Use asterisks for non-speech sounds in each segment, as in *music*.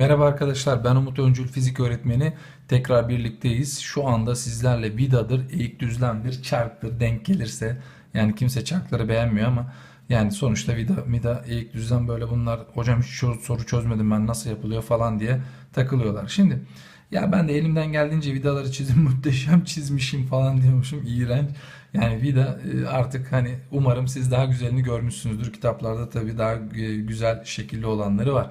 Merhaba arkadaşlar ben Umut Öncül fizik öğretmeni tekrar birlikteyiz. Şu anda sizlerle vidadır, eğik düzlemdir, çarktır denk gelirse yani kimse çarkları beğenmiyor ama yani sonuçta vida, mida, eğik düzlem böyle bunlar hocam hiç soru çözmedim ben nasıl yapılıyor falan diye takılıyorlar. Şimdi ya ben de elimden geldiğince vidaları çizim *laughs* muhteşem çizmişim falan diyormuşum iğrenç. Yani vida e, artık hani umarım siz daha güzelini görmüşsünüzdür. Kitaplarda tabii daha e, güzel şekilli olanları var.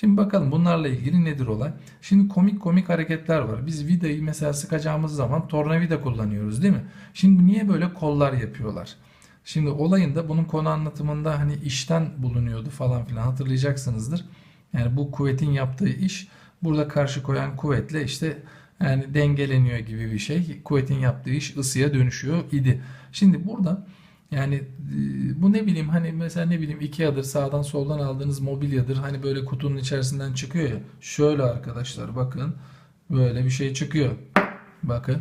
Şimdi bakalım bunlarla ilgili nedir olay? Şimdi komik komik hareketler var. Biz vidayı mesela sıkacağımız zaman tornavida kullanıyoruz değil mi? Şimdi niye böyle kollar yapıyorlar? Şimdi olayın da bunun konu anlatımında hani işten bulunuyordu falan filan hatırlayacaksınızdır. Yani bu kuvvetin yaptığı iş burada karşı koyan kuvvetle işte yani dengeleniyor gibi bir şey. Kuvvetin yaptığı iş ısıya dönüşüyor idi. Şimdi burada yani e, bu ne bileyim hani mesela ne bileyim Ikea'dır sağdan soldan aldığınız mobilyadır hani böyle kutunun içerisinden çıkıyor ya. Şöyle arkadaşlar bakın böyle bir şey çıkıyor. Bakın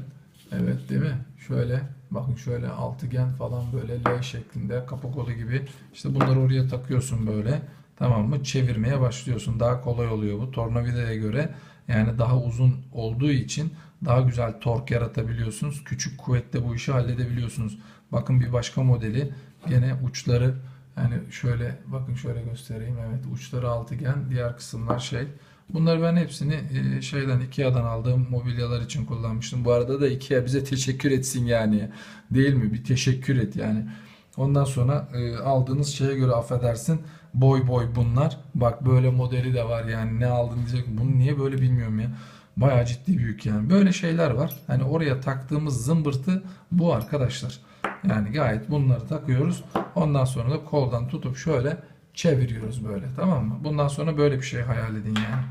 evet değil mi? Şöyle bakın şöyle altıgen falan böyle L şeklinde kapak kolu gibi işte bunları oraya takıyorsun böyle tamam mı? Çevirmeye başlıyorsun. Daha kolay oluyor bu tornavidaya göre yani daha uzun olduğu için daha güzel tork yaratabiliyorsunuz. Küçük kuvvetle bu işi halledebiliyorsunuz. Bakın bir başka modeli gene uçları yani şöyle bakın şöyle göstereyim. Evet uçları altıgen diğer kısımlar şey. Bunları ben hepsini e, şeyden Ikea'dan aldığım mobilyalar için kullanmıştım. Bu arada da Ikea bize teşekkür etsin yani. Değil mi? Bir teşekkür et yani. Ondan sonra e, aldığınız şeye göre affedersin boy boy bunlar. Bak böyle modeli de var yani ne aldın diyecek. Bunu niye böyle bilmiyorum ya. Bayağı ciddi büyük yani. Böyle şeyler var. Hani oraya taktığımız zımbırtı bu arkadaşlar. Yani gayet bunları takıyoruz. Ondan sonra da koldan tutup şöyle çeviriyoruz böyle. Tamam mı? Bundan sonra böyle bir şey hayal edin yani.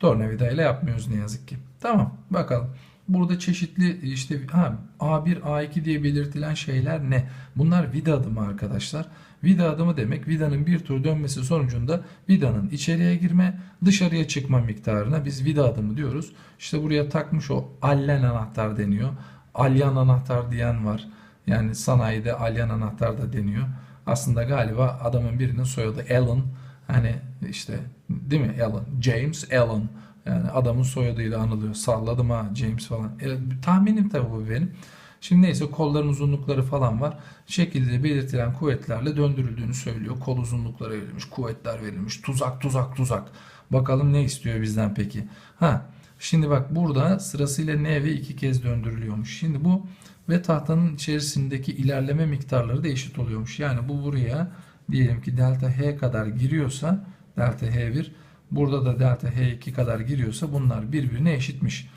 Tornavida ile yapmıyoruz ne yazık ki. Tamam bakalım. Burada çeşitli işte ha, A1, A2 diye belirtilen şeyler ne? Bunlar vida adımı arkadaşlar. Vida adımı demek vidanın bir tur dönmesi sonucunda vidanın içeriye girme, dışarıya çıkma miktarına biz vida adımı diyoruz. İşte buraya takmış o allen anahtar deniyor. Alyan anahtar diyen var. Yani sanayide alyan anahtar da deniyor. Aslında galiba adamın birinin soyadı Allen. Hani işte değil mi Allen? James Allen. Yani adamın soyadıyla anılıyor. Salladım ha James falan. E, tahminim tabii bu benim. Şimdi neyse kolların uzunlukları falan var. Şekilde belirtilen kuvvetlerle döndürüldüğünü söylüyor. Kol uzunlukları verilmiş, kuvvetler verilmiş. Tuzak, tuzak, tuzak. Bakalım ne istiyor bizden peki? Ha, şimdi bak burada sırasıyla N ve iki kez döndürülüyormuş. Şimdi bu ve tahtanın içerisindeki ilerleme miktarları da eşit oluyormuş. Yani bu buraya diyelim ki delta H kadar giriyorsa delta H1 burada da delta H2 kadar giriyorsa bunlar birbirine eşitmiş.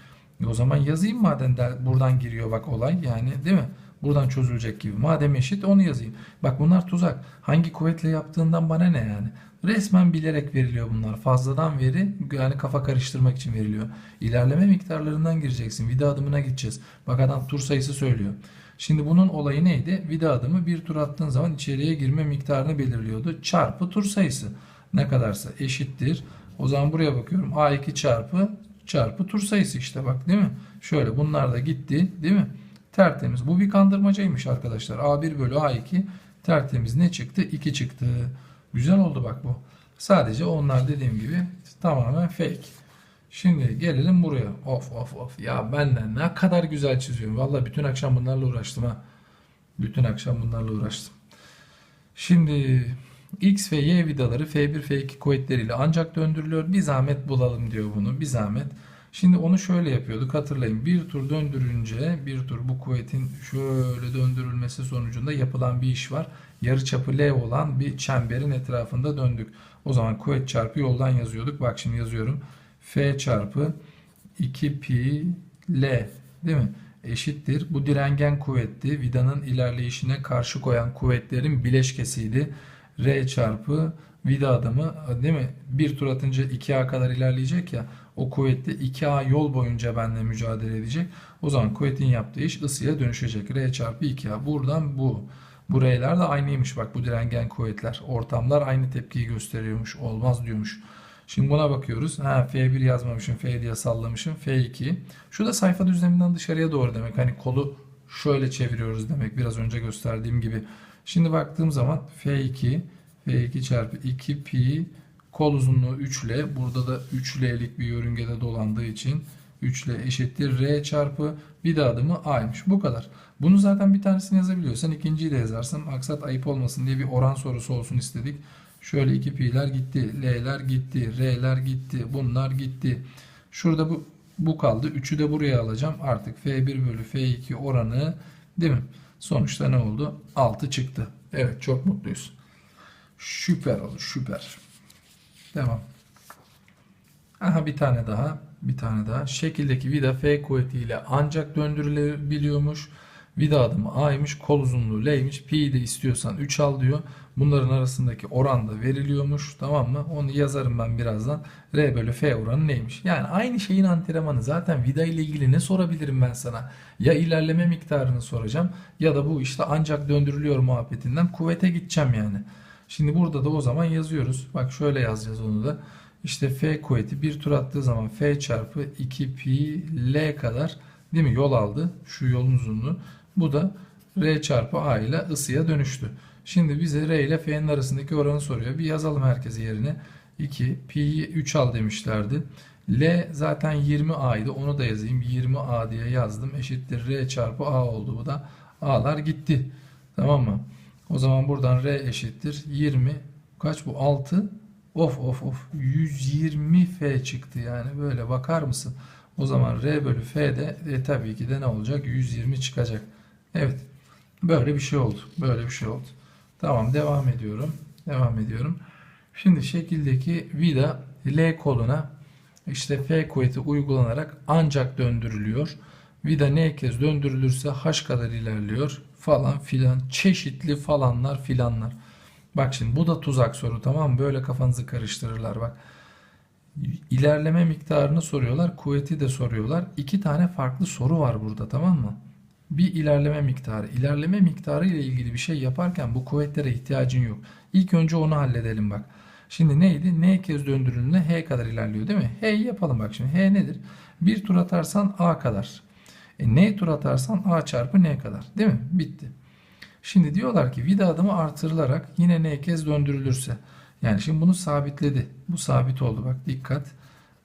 E o zaman yazayım madem del- buradan giriyor bak olay yani değil mi? Buradan çözülecek gibi. Madem eşit onu yazayım. Bak bunlar tuzak. Hangi kuvvetle yaptığından bana ne yani? Resmen bilerek veriliyor bunlar. Fazladan veri yani kafa karıştırmak için veriliyor. İlerleme miktarlarından gireceksin. Vida adımına gideceğiz. Bak adam tur sayısı söylüyor. Şimdi bunun olayı neydi? Vida adımı bir tur attığın zaman içeriye girme miktarını belirliyordu. Çarpı tur sayısı. Ne kadarsa eşittir. O zaman buraya bakıyorum. A2 çarpı çarpı tur sayısı işte bak değil mi? Şöyle bunlar da gitti değil mi? Tertemiz. Bu bir kandırmacaymış arkadaşlar. A1 bölü A2 tertemiz ne çıktı? 2 çıktı. Güzel oldu bak bu. Sadece onlar dediğim gibi tamamen fake. Şimdi gelelim buraya. Of of of. Ya benden ne kadar güzel çiziyorum. Vallahi bütün akşam bunlarla uğraştım ha. Bütün akşam bunlarla uğraştım. Şimdi X ve Y vidaları F1 F2 kuvvetleriyle ancak döndürülüyor. Bir zahmet bulalım diyor bunu. Bir zahmet. Şimdi onu şöyle yapıyorduk hatırlayın. Bir tur döndürünce bir tur bu kuvvetin şöyle döndürülmesi sonucunda yapılan bir iş var. Yarıçapı L olan bir çemberin etrafında döndük. O zaman kuvvet çarpı yoldan yazıyorduk. Bak şimdi yazıyorum. F çarpı 2 pi L değil mi? Eşittir. Bu direngen kuvvetti. Vidanın ilerleyişine karşı koyan kuvvetlerin bileşkesiydi. R çarpı vida adımı değil mi? Bir tur atınca 2A kadar ilerleyecek ya. O kuvvetli 2A yol boyunca benimle mücadele edecek. O zaman kuvvetin yaptığı iş ısıya dönüşecek. R çarpı 2A. Buradan bu. Bu R'ler de aynıymış bak bu direngen kuvvetler. Ortamlar aynı tepkiyi gösteriyormuş. Olmaz diyormuş. Şimdi buna bakıyoruz. Ha, F1 yazmamışım. F diye sallamışım. F2. Şu da sayfa düzleminden dışarıya doğru demek. Hani kolu şöyle çeviriyoruz demek. Biraz önce gösterdiğim gibi. Şimdi baktığım zaman F2 F2 çarpı 2 pi kol uzunluğu 3L. Burada da 3L'lik bir yörüngede dolandığı için 3L eşittir R çarpı vida adımı A'ymış. Bu kadar. Bunu zaten bir tanesini yazabiliyorsan ikinciyi de yazarsın. Maksat ayıp olmasın diye bir oran sorusu olsun istedik. Şöyle 2 pi'ler gitti. L'ler gitti. R'ler gitti. Bunlar gitti. Şurada bu bu kaldı. 3'ü de buraya alacağım. Artık F1 bölü F2 oranı değil mi? Sonuçta ne oldu? 6 çıktı. Evet çok mutluyuz. Süper oldu süper. Devam. Aha bir tane daha. Bir tane daha. Şekildeki vida F kuvvetiyle ancak döndürülebiliyormuş. Vida adımı A'ymış. Kol uzunluğu L'ymiş. Pi'yi de istiyorsan 3 al diyor. Bunların arasındaki oran da veriliyormuş. Tamam mı? Onu yazarım ben birazdan. R bölü F oranı neymiş? Yani aynı şeyin antrenmanı. Zaten vida ile ilgili ne sorabilirim ben sana? Ya ilerleme miktarını soracağım ya da bu işte ancak döndürülüyor muhabbetinden kuvvete gideceğim yani. Şimdi burada da o zaman yazıyoruz. Bak şöyle yazacağız onu da. İşte F kuvveti bir tur attığı zaman F çarpı 2 pi L kadar değil mi yol aldı. Şu yolun uzunluğu. Bu da R çarpı A ile ısıya dönüştü. Şimdi bize R ile F'nin arasındaki oranı soruyor. Bir yazalım herkese yerine. 2 pi'yi 3 al demişlerdi. L zaten 20A idi. Onu da yazayım. 20A diye yazdım. Eşittir R çarpı A oldu. Bu da A'lar gitti. Tamam mı? O zaman buradan R eşittir 20 kaç bu 6 of of of 120 F çıktı yani böyle bakar mısın? O zaman R bölü F de e, tabii ki de ne olacak? 120 çıkacak. Evet. Böyle bir şey oldu. Böyle bir şey oldu. Tamam devam ediyorum. Devam ediyorum. Şimdi şekildeki vida L koluna işte F kuvveti uygulanarak ancak döndürülüyor. Vida ne kez döndürülürse H kadar ilerliyor falan filan çeşitli falanlar filanlar. Bak şimdi bu da tuzak soru tamam mı? Böyle kafanızı karıştırırlar bak. İlerleme miktarını soruyorlar, kuvveti de soruyorlar. İki tane farklı soru var burada tamam mı? Bir ilerleme miktarı. İlerleme miktarı ile ilgili bir şey yaparken bu kuvvetlere ihtiyacın yok. İlk önce onu halledelim bak. Şimdi neydi? N kez döndürüldüğünde H kadar ilerliyor değil mi? H yapalım bak şimdi. H nedir? Bir tur atarsan A kadar. E, N tur atarsan A çarpı N kadar. Değil mi? Bitti. Şimdi diyorlar ki vida adımı artırılarak yine N kez döndürülürse. Yani şimdi bunu sabitledi. Bu sabit oldu bak dikkat.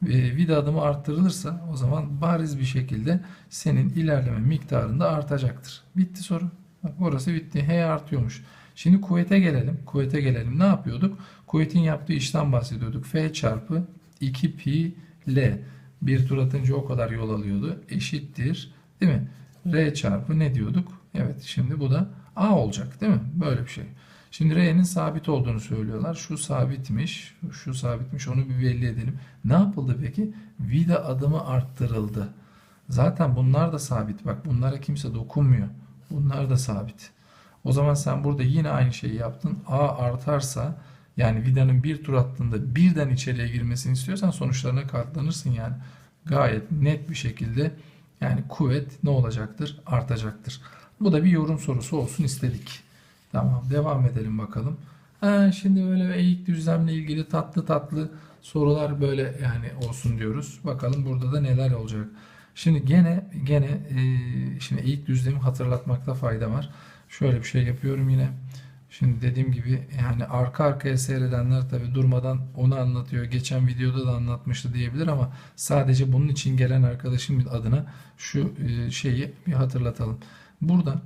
E, vida adımı arttırılırsa o zaman bariz bir şekilde senin ilerleme miktarında artacaktır. Bitti soru. Bak orası bitti. H artıyormuş. Şimdi kuvvete gelelim. Kuvvete gelelim. Ne yapıyorduk? Kuvvetin yaptığı işten bahsediyorduk. F çarpı 2 pi L. Bir tur atınca o kadar yol alıyordu. Eşittir. Değil mi? R çarpı ne diyorduk? Evet şimdi bu da A olacak değil mi? Böyle bir şey. Şimdi R'nin sabit olduğunu söylüyorlar. Şu sabitmiş, şu sabitmiş onu bir belli edelim. Ne yapıldı peki? Vida adımı arttırıldı. Zaten bunlar da sabit. Bak bunlara kimse dokunmuyor. Bunlar da sabit. O zaman sen burada yine aynı şeyi yaptın. A artarsa yani vidanın bir tur attığında birden içeriye girmesini istiyorsan sonuçlarına katlanırsın yani. Gayet net bir şekilde yani kuvvet ne olacaktır? Artacaktır. Bu da bir yorum sorusu olsun istedik. Tamam devam edelim bakalım. Ha, şimdi böyle eğik düzlemle ilgili tatlı tatlı sorular böyle yani olsun diyoruz. Bakalım burada da neler olacak. Şimdi gene gene e, şimdi eğik düzlemi hatırlatmakta fayda var. Şöyle bir şey yapıyorum yine. Şimdi dediğim gibi yani arka arkaya seyredenler tabi durmadan onu anlatıyor. Geçen videoda da anlatmıştı diyebilir ama sadece bunun için gelen arkadaşın adına şu e, şeyi bir hatırlatalım. Burada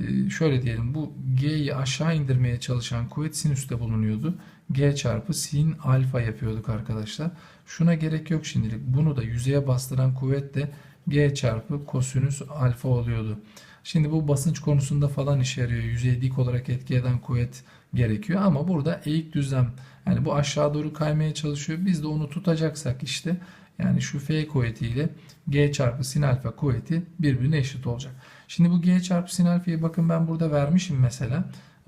e, şöyle diyelim bu G'yi aşağı indirmeye çalışan kuvvet sinüste bulunuyordu. G çarpı sin alfa yapıyorduk arkadaşlar. Şuna gerek yok şimdilik. Bunu da yüzeye bastıran kuvvet de G çarpı kosinüs alfa oluyordu. Şimdi bu basınç konusunda falan işe yarıyor. Yüzeye dik olarak etki eden kuvvet gerekiyor ama burada eğik düzlem yani bu aşağı doğru kaymaya çalışıyor. Biz de onu tutacaksak işte yani şu F kuvvetiyle G çarpı sin alfa kuvveti birbirine eşit olacak. Şimdi bu G çarpı sin alfayı bakın ben burada vermişim mesela.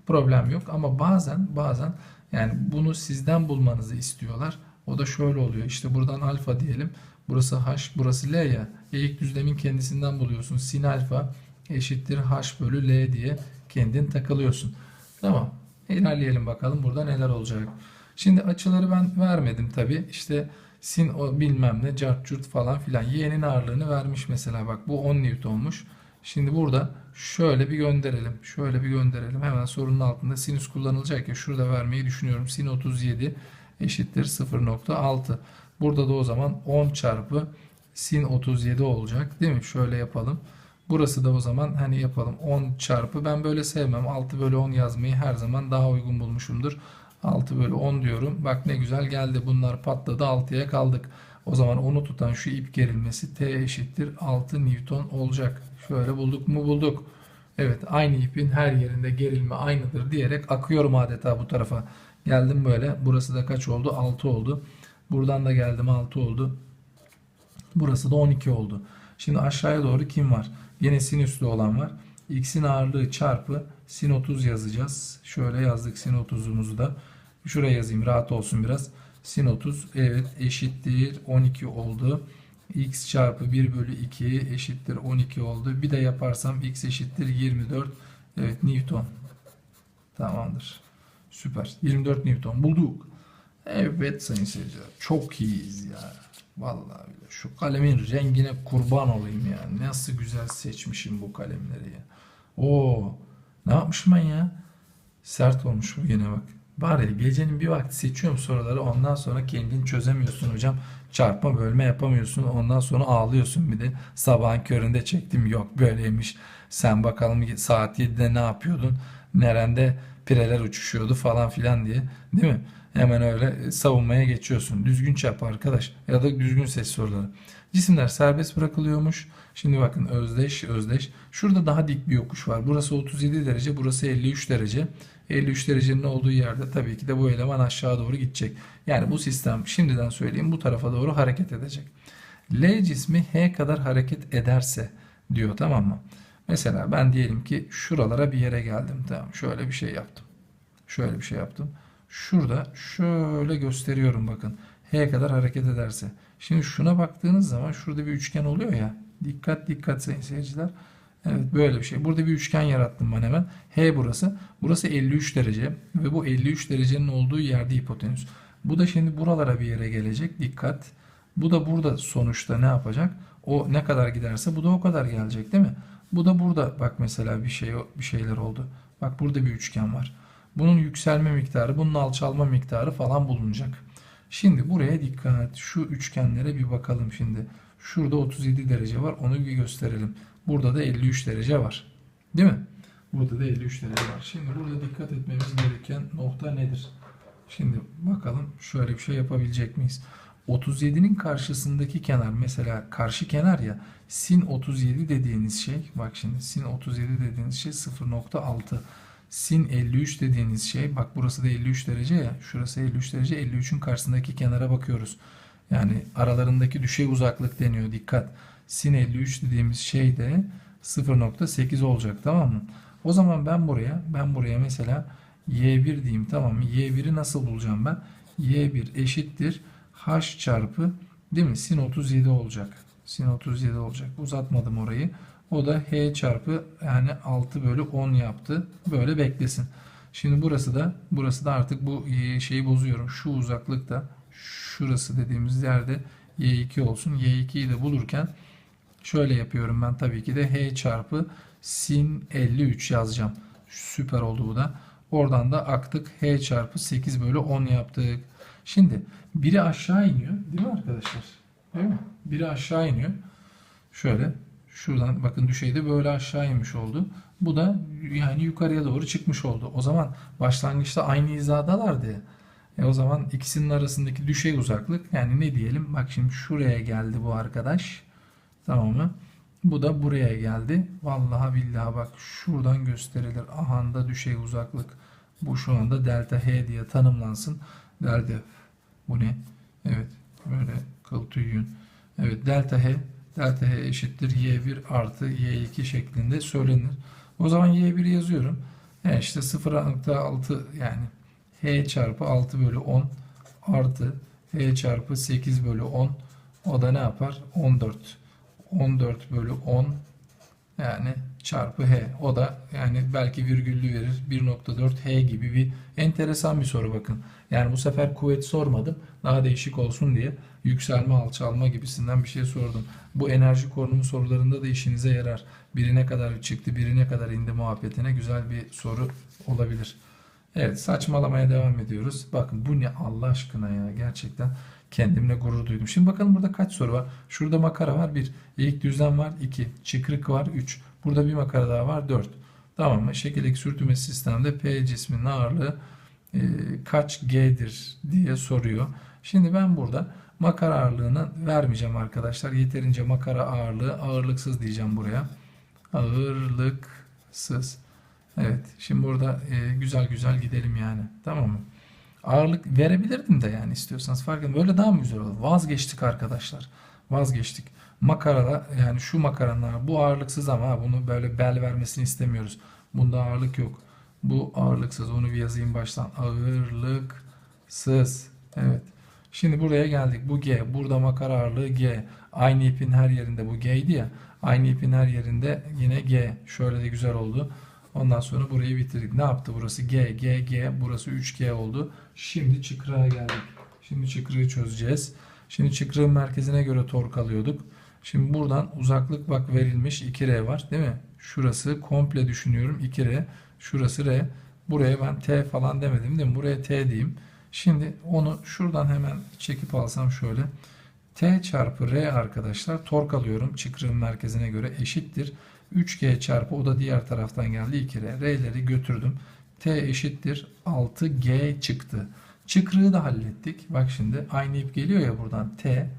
Problem yok ama bazen bazen yani bunu sizden bulmanızı istiyorlar. O da şöyle oluyor. İşte buradan alfa diyelim. Burası H, burası L ya. Eğik düzlemin kendisinden buluyorsun. Sin alfa eşittir H bölü L diye kendin takılıyorsun. Tamam. İlerleyelim bakalım burada neler olacak. Şimdi açıları ben vermedim tabi. İşte sin o bilmem ne cart falan filan. Y'nin ağırlığını vermiş mesela bak bu 10 Newton'muş. Şimdi burada şöyle bir gönderelim. Şöyle bir gönderelim. Hemen sorunun altında sinüs kullanılacak ya şurada vermeyi düşünüyorum. Sin 37 eşittir 0.6. Burada da o zaman 10 çarpı sin 37 olacak değil mi? Şöyle yapalım. Burası da o zaman hani yapalım 10 çarpı ben böyle sevmem 6 bölü 10 yazmayı her zaman daha uygun bulmuşumdur. 6 bölü 10 diyorum. Bak ne güzel geldi. Bunlar patladı 6'ya kaldık. O zaman onu tutan şu ip gerilmesi T eşittir 6 Newton olacak. Şöyle bulduk mu bulduk. Evet aynı ipin her yerinde gerilme aynıdır diyerek akıyorum adeta bu tarafa. Geldim böyle. Burası da kaç oldu? 6 oldu. Buradan da geldim 6 oldu. Burası da 12 oldu. Şimdi aşağıya doğru kim var? Yine sinüslü olan var. X'in ağırlığı çarpı sin 30 yazacağız. Şöyle yazdık sin 30'umuzu da. Şuraya yazayım rahat olsun biraz. Sin 30 evet eşittir 12 oldu. X çarpı 1 bölü 2 eşittir 12 oldu. Bir de yaparsam X eşittir 24 evet Newton. Tamamdır. Süper. 24 Newton bulduk. Evet sayın seyirciler. Çok iyiyiz ya. Vallahi bile. Şu kalemin rengine kurban olayım ya. Nasıl güzel seçmişim bu kalemleri ya. Oo. Ne yapmışım ben ya? Sert olmuş bu yine bak. Var ya gecenin bir vakti seçiyorum soruları ondan sonra kendini çözemiyorsun hocam. Çarpma bölme yapamıyorsun ondan sonra ağlıyorsun bir de. Sabahın köründe çektim yok böyleymiş. Sen bakalım saat 7'de ne yapıyordun? Nerede pireler uçuşuyordu falan filan diye. Değil mi? Hemen öyle savunmaya geçiyorsun. Düzgün çarp arkadaş. Ya da düzgün ses soruları. Cisimler serbest bırakılıyormuş. Şimdi bakın özdeş özdeş. Şurada daha dik bir yokuş var. Burası 37 derece, burası 53 derece. 53 derecenin olduğu yerde tabii ki de bu eleman aşağı doğru gidecek. Yani bu sistem şimdiden söyleyeyim bu tarafa doğru hareket edecek. L cismi H kadar hareket ederse diyor tamam mı? Mesela ben diyelim ki şuralara bir yere geldim. Tamam şöyle bir şey yaptım. Şöyle bir şey yaptım. Şurada şöyle gösteriyorum bakın. H kadar hareket ederse. Şimdi şuna baktığınız zaman şurada bir üçgen oluyor ya. Dikkat dikkat sayın seyirciler. Evet böyle bir şey. Burada bir üçgen yarattım ben hemen. H burası. Burası 53 derece ve bu 53 derecenin olduğu yerde hipotenüs. Bu da şimdi buralara bir yere gelecek. Dikkat. Bu da burada sonuçta ne yapacak? O ne kadar giderse bu da o kadar gelecek değil mi? Bu da burada bak mesela bir şey bir şeyler oldu. Bak burada bir üçgen var. Bunun yükselme miktarı, bunun alçalma miktarı falan bulunacak. Şimdi buraya dikkat. Şu üçgenlere bir bakalım şimdi. Şurada 37 derece var. Onu bir gösterelim. Burada da 53 derece var. Değil mi? Burada da 53 derece var. Şimdi burada dikkat etmemiz gereken nokta nedir? Şimdi bakalım şöyle bir şey yapabilecek miyiz? 37'nin karşısındaki kenar mesela karşı kenar ya sin 37 dediğiniz şey bak şimdi sin 37 dediğiniz şey 0.6 sin 53 dediğiniz şey bak burası da 53 derece ya şurası 53 derece 53'ün karşısındaki kenara bakıyoruz. Yani aralarındaki düşey uzaklık deniyor dikkat. Sin 53 dediğimiz şey de 0.8 olacak tamam mı? O zaman ben buraya ben buraya mesela y1 diyeyim tamam mı? y1'i nasıl bulacağım ben? y1 eşittir h çarpı değil mi? Sin 37 olacak. Sin 37 olacak. Uzatmadım orayı. O da h çarpı yani 6 bölü 10 yaptı. Böyle beklesin. Şimdi burası da burası da artık bu şeyi bozuyorum. Şu uzaklıkta şurası dediğimiz yerde y2 olsun. y2'yi de bulurken şöyle yapıyorum ben tabii ki de h çarpı sin 53 yazacağım. Süper oldu bu da. Oradan da aktık h çarpı 8 bölü 10 yaptık. Şimdi biri aşağı iniyor değil mi arkadaşlar? Değil mi? Biri aşağı iniyor. Şöyle şuradan bakın düşeyde böyle aşağı inmiş oldu. Bu da yani yukarıya doğru çıkmış oldu. O zaman başlangıçta aynı hizadalardı. E o zaman ikisinin arasındaki düşey uzaklık yani ne diyelim? Bak şimdi şuraya geldi bu arkadaş. Tamam mı? Bu da buraya geldi. Vallahi billahi bak şuradan gösterilir. Ahanda düşey uzaklık. Bu şu anda delta H diye tanımlansın. Delta bu ne? Evet. Böyle kıl tüy yün. Evet delta H delta H eşittir Y1 artı Y2 şeklinde söylenir. O zaman Y1 yazıyorum. Yani işte 0.6 yani H çarpı 6 bölü 10 artı H çarpı 8 bölü 10 o da ne yapar? 14. 14 bölü 10 yani çarpı H. O da yani belki virgüllü verir. 1.4 H gibi bir enteresan bir soru bakın. Yani bu sefer kuvvet sormadım. Daha değişik olsun diye yükselme alçalma gibisinden bir şey sordum. Bu enerji korunumu sorularında da işinize yarar. Birine kadar çıktı, birine kadar indi muhabbetine güzel bir soru olabilir. Evet saçmalamaya devam ediyoruz. Bakın bu ne Allah aşkına ya gerçekten kendimle gurur duydum. Şimdi bakalım burada kaç soru var. Şurada makara var 1. Eğik düzlem var 2. Çıkrık var 3. Burada bir makara daha var 4. Tamam mı? Şekildeki sürtünme sistemde P cisminin ağırlığı e, kaç G'dir diye soruyor. Şimdi ben burada makara ağırlığını vermeyeceğim arkadaşlar. Yeterince makara ağırlığı ağırlıksız diyeceğim buraya. Ağırlıksız. Evet. Şimdi burada e, güzel güzel gidelim yani. Tamam mı? Ağırlık verebilirdim de yani istiyorsanız fark etmez. Böyle daha mı güzel olur? Vazgeçtik arkadaşlar. Vazgeçtik. Makarada yani şu makaranın bu ağırlıksız ama bunu böyle bel vermesini istemiyoruz. Bunda ağırlık yok. Bu ağırlıksız. Onu bir yazayım baştan. Ağırlıksız. Evet. Şimdi buraya geldik. Bu G. Burada makara ağırlığı G. Aynı ipin her yerinde bu G'ydi ya. Aynı ipin her yerinde yine G. Şöyle de güzel oldu. Ondan sonra burayı bitirdik. Ne yaptı burası? G, G, G. Burası 3G oldu. Şimdi çıkrığa geldik. Şimdi çıkrığı çözeceğiz. Şimdi çıkrığın merkezine göre tork alıyorduk. Şimdi buradan uzaklık bak verilmiş 2R var değil mi? Şurası komple düşünüyorum 2R. Şurası R. Buraya ben T falan demedim değil mi? Buraya T diyeyim. Şimdi onu şuradan hemen çekip alsam şöyle. T çarpı R arkadaşlar tork alıyorum. Çıkrığın merkezine göre eşittir. 3G çarpı o da diğer taraftan geldi 2R. R'leri götürdüm. T eşittir 6G çıktı. Çıkrığı da hallettik. Bak şimdi aynı ip geliyor ya buradan T.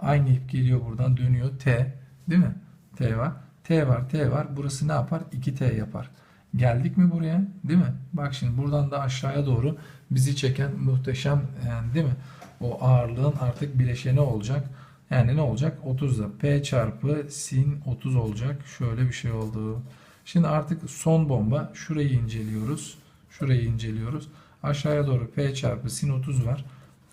Aynı ip geliyor buradan dönüyor T. Değil mi? T var. T var T var. Burası ne yapar? 2T yapar. Geldik mi buraya? Değil mi? Bak şimdi buradan da aşağıya doğru bizi çeken muhteşem yani değil mi? O ağırlığın artık bileşeni olacak. Yani ne olacak? 30'da P çarpı sin 30 olacak. Şöyle bir şey oldu. Şimdi artık son bomba. Şurayı inceliyoruz. Şurayı inceliyoruz. Aşağıya doğru P çarpı sin 30 var.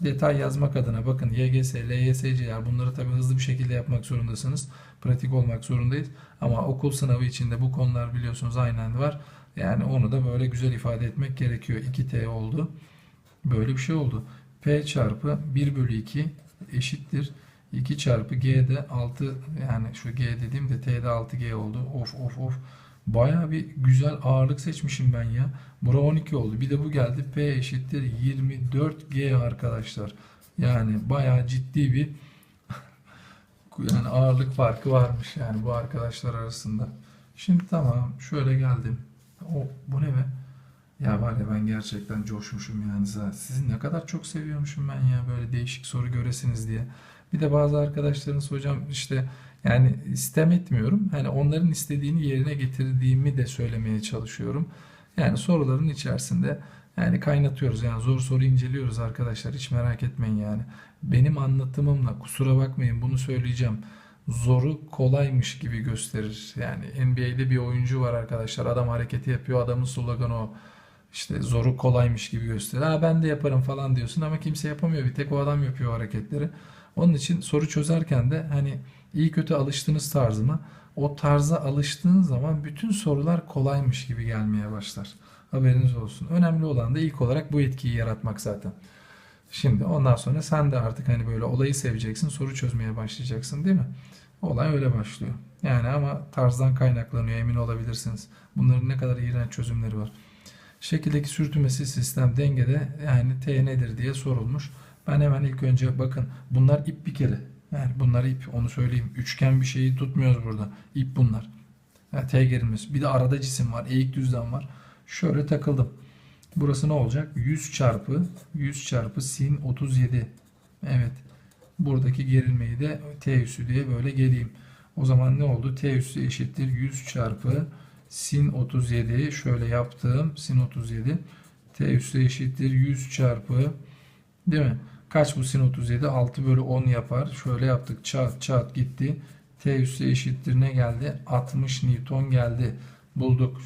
Detay yazmak adına bakın YGS, LYSC'ler bunları tabi hızlı bir şekilde yapmak zorundasınız. Pratik olmak zorundayız. Ama okul sınavı içinde bu konular biliyorsunuz aynen var. Yani onu da böyle güzel ifade etmek gerekiyor. 2T oldu. Böyle bir şey oldu. P çarpı 1 bölü 2 eşittir. 2 çarpı G de 6 yani şu G dediğim de T'de 6G oldu. Of of of. Baya bir güzel ağırlık seçmişim ben ya. Bura 12 oldu. Bir de bu geldi. P eşittir 24G arkadaşlar. Yani baya ciddi bir *laughs* yani ağırlık farkı varmış yani bu arkadaşlar arasında. Şimdi tamam şöyle geldim. O bu ne be? Ya var ya ben gerçekten coşmuşum yani. Sizi ne kadar çok seviyormuşum ben ya böyle değişik soru göresiniz diye. Bir de bazı arkadaşlarınız hocam işte yani istem etmiyorum. Hani onların istediğini yerine getirdiğimi de söylemeye çalışıyorum. Yani soruların içerisinde yani kaynatıyoruz. Yani zor soru inceliyoruz arkadaşlar. Hiç merak etmeyin yani. Benim anlatımımla kusura bakmayın bunu söyleyeceğim. Zoru kolaymış gibi gösterir. Yani NBA'de bir oyuncu var arkadaşlar. Adam hareketi yapıyor. Adamın sloganı o. İşte zoru kolaymış gibi gösterir. Ha ben de yaparım falan diyorsun ama kimse yapamıyor. Bir tek o adam yapıyor hareketleri. Onun için soru çözerken de hani iyi kötü alıştığınız tarzıma o tarza alıştığın zaman bütün sorular kolaymış gibi gelmeye başlar. Haberiniz olsun. Önemli olan da ilk olarak bu etkiyi yaratmak zaten. Şimdi ondan sonra sen de artık hani böyle olayı seveceksin, soru çözmeye başlayacaksın değil mi? Olay öyle başlıyor. Yani ama tarzdan kaynaklanıyor emin olabilirsiniz. Bunların ne kadar iğrenç çözümleri var. Şekildeki sürtünmesi sistem dengede yani T nedir diye sorulmuş. Ben hemen ilk önce bakın bunlar ip bir kere. Yani bunlar ip onu söyleyeyim. Üçgen bir şeyi tutmuyoruz burada. İp bunlar. Yani T gerilmesi. Bir de arada cisim var. Eğik düzlem var. Şöyle takıldım. Burası ne olacak? 100 çarpı 100 çarpı sin 37. Evet. Buradaki gerilmeyi de T üssü diye böyle geleyim. O zaman ne oldu? T üssü eşittir 100 çarpı sin 37. Şöyle yaptım. Sin 37. T üssü eşittir 100 çarpı değil mi? Kaç bu sin 37? 6 bölü 10 yapar. Şöyle yaptık. Çat çat gitti. T üssü eşittir ne geldi? 60 Newton geldi. Bulduk.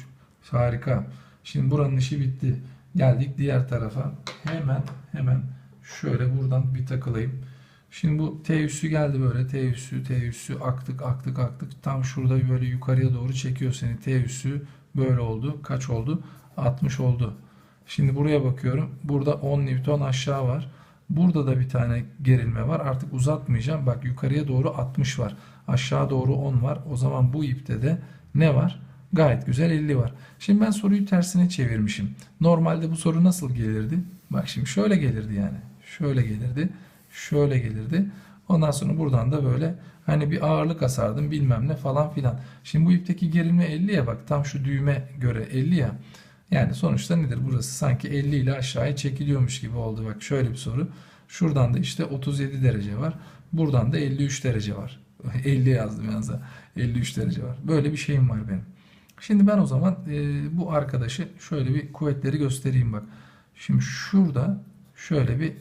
Harika. Şimdi buranın işi bitti. Geldik diğer tarafa. Hemen hemen şöyle buradan bir takılayım. Şimdi bu T üssü geldi böyle. T üssü, T üssü aktık aktık aktık. Tam şurada böyle yukarıya doğru çekiyor seni. T üssü böyle oldu. Kaç oldu? 60 oldu. Şimdi buraya bakıyorum. Burada 10 Newton aşağı var. Burada da bir tane gerilme var. Artık uzatmayacağım. Bak yukarıya doğru 60 var. Aşağı doğru 10 var. O zaman bu ipte de ne var? Gayet güzel 50 var. Şimdi ben soruyu tersine çevirmişim. Normalde bu soru nasıl gelirdi? Bak şimdi şöyle gelirdi yani. Şöyle gelirdi. Şöyle gelirdi. Ondan sonra buradan da böyle hani bir ağırlık asardım bilmem ne falan filan. Şimdi bu ipteki gerilme 50 ya bak tam şu düğüme göre 50 ya. Yani sonuçta nedir? Burası sanki 50 ile aşağıya çekiliyormuş gibi oldu. Bak şöyle bir soru. Şuradan da işte 37 derece var. Buradan da 53 derece var. *laughs* 50 yazdım yalnız. da. 53 derece var. Böyle bir şeyim var benim. Şimdi ben o zaman e, bu arkadaşı şöyle bir kuvvetleri göstereyim bak. Şimdi şurada şöyle bir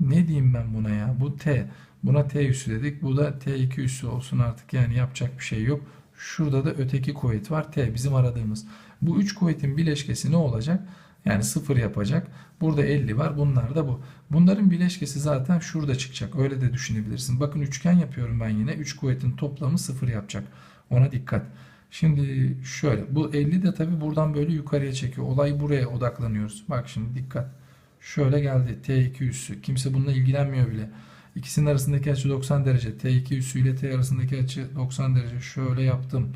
ne diyeyim ben buna ya? Bu T. Buna T üssü dedik. Bu da T2 üssü olsun artık. Yani yapacak bir şey yok. Şurada da öteki kuvvet var. T bizim aradığımız. Bu üç kuvvetin bileşkesi ne olacak? Yani sıfır yapacak. Burada 50 var. Bunlar da bu. Bunların bileşkesi zaten şurada çıkacak. Öyle de düşünebilirsin. Bakın üçgen yapıyorum ben yine. Üç kuvvetin toplamı sıfır yapacak. Ona dikkat. Şimdi şöyle. Bu 50 de tabii buradan böyle yukarıya çekiyor. Olay buraya odaklanıyoruz. Bak şimdi dikkat. Şöyle geldi. T2 üssü. Kimse bununla ilgilenmiyor bile. İkisinin arasındaki açı 90 derece. T2 üssü ile T arasındaki açı 90 derece. Şöyle yaptım.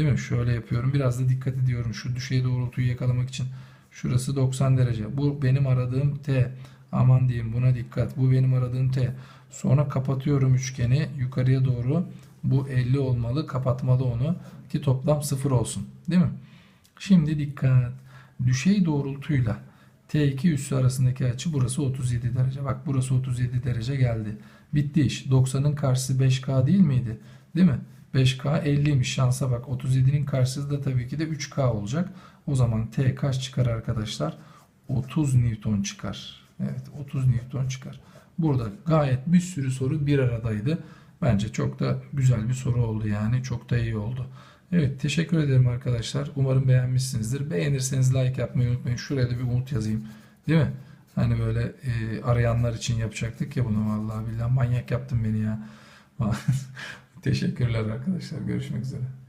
Değil mi? Şöyle yapıyorum. Biraz da dikkat ediyorum şu düşey doğrultuyu yakalamak için. Şurası 90 derece. Bu benim aradığım T. Aman diyeyim buna dikkat. Bu benim aradığım T. Sonra kapatıyorum üçgeni yukarıya doğru. Bu 50 olmalı. Kapatmalı onu ki toplam 0 olsun. Değil mi? Şimdi dikkat. Düşey doğrultuyla T2 üssü arasındaki açı burası 37 derece. Bak burası 37 derece geldi. Bitti iş. 90'ın karşısı 5K değil miydi? Değil mi? 5K 50'ymiş şansa bak. 37'nin karşısı da tabii ki de 3K olacak. O zaman T kaç çıkar arkadaşlar? 30 Newton çıkar. Evet 30 Newton çıkar. Burada gayet bir sürü soru bir aradaydı. Bence çok da güzel bir soru oldu yani. Çok da iyi oldu. Evet teşekkür ederim arkadaşlar. Umarım beğenmişsinizdir. Beğenirseniz like yapmayı unutmayın. Şuraya da bir umut yazayım. Değil mi? Hani böyle e, arayanlar için yapacaktık ya bunu vallahi billahi manyak yaptın beni ya. Teşekkürler arkadaşlar. Görüşmek üzere.